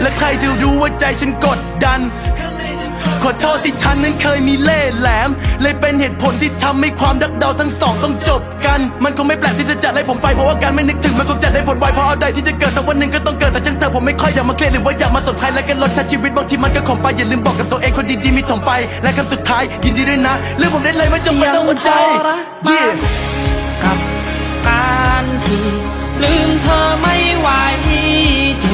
และใครจะรู้ว่าใจฉันกดดัน ขอโทษที่ฉันนั้นเคยมีเล่ห์แหลม เลยเป็นเหตุผลที่ทำให้ความรักเราทั้งสองต้องจบกัน มันคงไม่แปลกที่จะจัดให้ผมไปเพราะว่าการไม่นึกถึงมันคงจะได้ผลไวเพราะอะไรที่จะเกิดสักวันหนึ่งก็ต้องเกิดแต่ช่างเธอผมไม่ค่อยอยากมาเครียดหรือว่าอยากมาสนใครและกันลดชาชีวิตบางทีมันก็ขมไปอย่าลืมบอกกับตัวเองคนดีๆมีถมไป และคำสุดท้ายยินดีด้วยนะเรื่องผมได้เลยไม่จำเป็นต้องหัวใจยังกับการที่ลืมเธอไม่ไหวจ็บ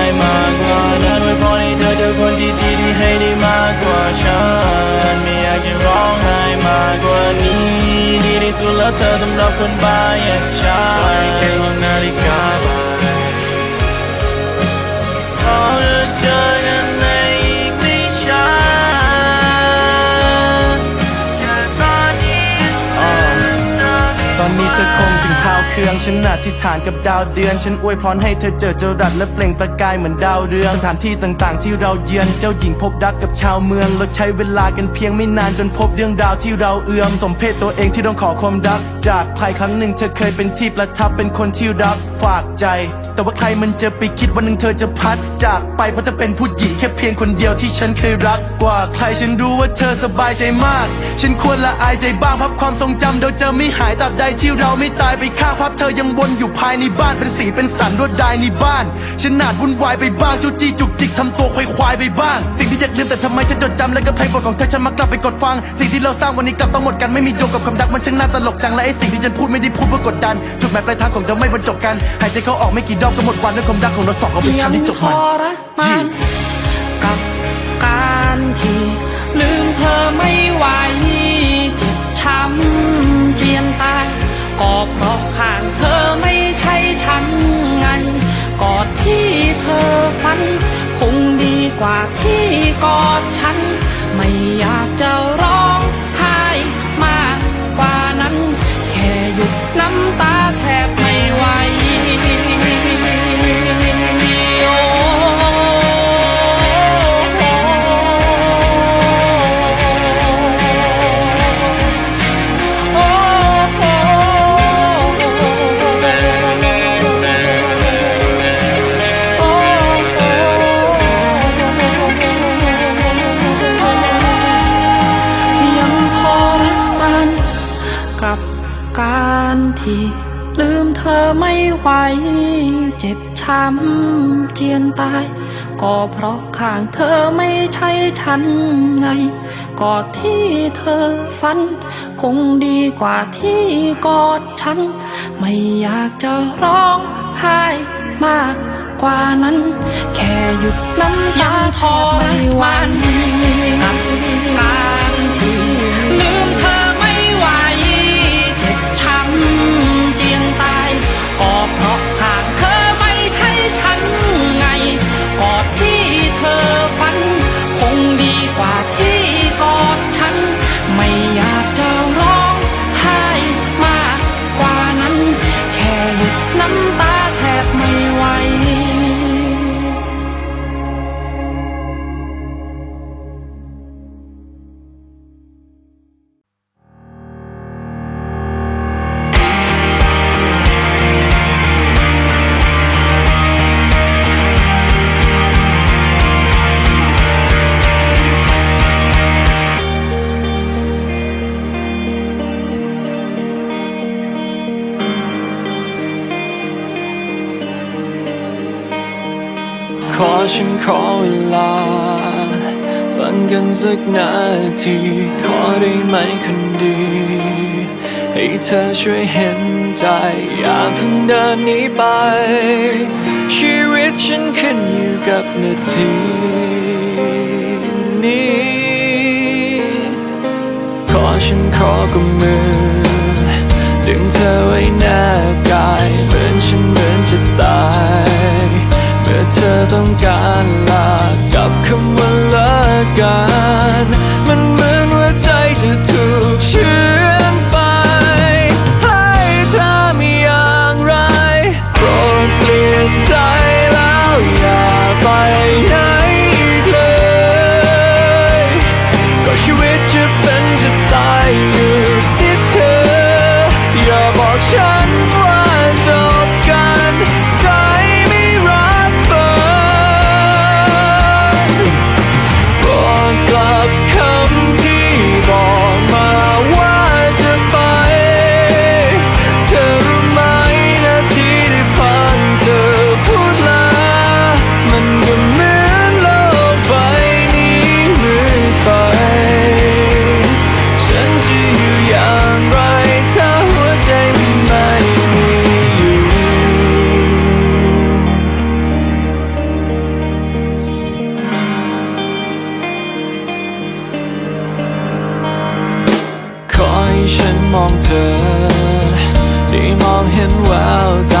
สุดแล้วเธอสำหรับคนบ้าอย่างฉันไว้แค่ลองนาฬิกา เธอคงถึงข่าวเครื่องฉันอธิษฐานกับดาวเดือน ฉันอวยพรให้เธอเจอเจรัดและเปล่งประกายเหมือนดาวเรืองสถานที่ต่างๆ ที่เราเยือนเจ้าหญิงพบรักกับชาวเมืองเราใช้เวลากันเพียงไม่นานจนพบเรื่องราวที่เราเอื้อมสมเพศตัวเองที่ต้องขอความรัก จากใครครั้งหนึ่งเธอเคยเป็นที่ประทับเป็นคนที่รักฝากใจ แต่ว่าใครมันจะไปคิดวันหนึ่งเธอจะพัด จากไปเพราะเธอเป็นผู้หญิงแค่เพียงคนเดียวที่ฉันเคยรักกว่าใครฉันรู้ว่าเธอสบายใจมาก ฉันควรละอายใจบ้างพับความทรงจำเดี๋ยวจะไม่หายตราบใดที่เราไม่ตายไปข้างภาพเธอยังวนอยู่ภายในบ้านเป็นสีเป็นสันรวดลายในบ้านฉันนาดวุ่นวายไปบ้างจูจี้จุกจิกทำตัวควายควายไปบ้าง สิ่งที่อยากลืมแต่ทำไมฉันจดจำและก็เพลงบทของเธอฉันมักกลับไปกดฟัง สิ่งที่เราสร้างวันนี้กลับต้องหมดกันไม่มีโยงกับคำดักมันช่างน่าตลกจังและไอ้สิ่งที่ฉันพูดไม่ได้พูดเพื่อกดดัน จุดหมายปลายทางของเราไม่บรรจบกันหายใจเข้าออกไม่กี่รอบก็หมดวันด้วยความรักของเราสองก็เป็นฉันที่จบมันรมานกับการที่ลืมเธอไม่ไหวเจ็บช้ำเจียนตาย ก็เพราะข้างเธอไม่ใช่ฉันไงกอดที่เธอฝัน คงดีกว่าที่กอดฉัน ไม่อยากจะรอ ที่ลืมเธอไม่ไหว เจ็บช้ำเจียนตาย ก็เพราะข้างเธอไม่ใช่ฉันไง กอดที่เธอฝัน คงดีกว่าที่กอดฉัน ไม่อยากจะร้องไห้มากกว่านั้น แค่หยุดน้ำตาทรมาน ขอฉันขอเวลาฟันกันสักนาที ขอได้ไหมคนดี ให้เธอช่วยเห็นใจ อย่าเพิ่งเดินหนีไป ชีวิตฉันขึ้นอยู่กับนาทีนี้ ขอฉันขอกับมือ ดึงเธอไว้หน้ากาย เหมือนฉันเหมือนจะตาย เธอต้องการลากับคำว่าเลิกกัน มันเหมือนว่าใจจะถูกชื้อ มองเธอ ได้มองเห็นแววตา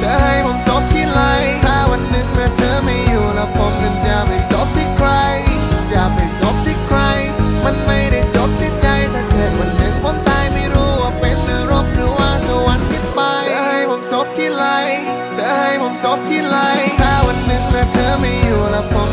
เธอให้ผมซบที่ไหลถ้าวันหนึ่งแม้เธอไม่อยู่แล้วผมนั้นจะไปซบที่ใคร จะไปซบที่ใคร มันไม่ได้จบที่ใจถ้าเกิดวันหนึ่งผมตายไม่รู้ว่าเป็นนรกหรือว่าสวรรค์ที่ไปเธอให้ผมซบที่ไหลเธอให้ผมซบที่ไหลถ้าวันหนึ่งแม้เธอไม่อยู่แล้วผม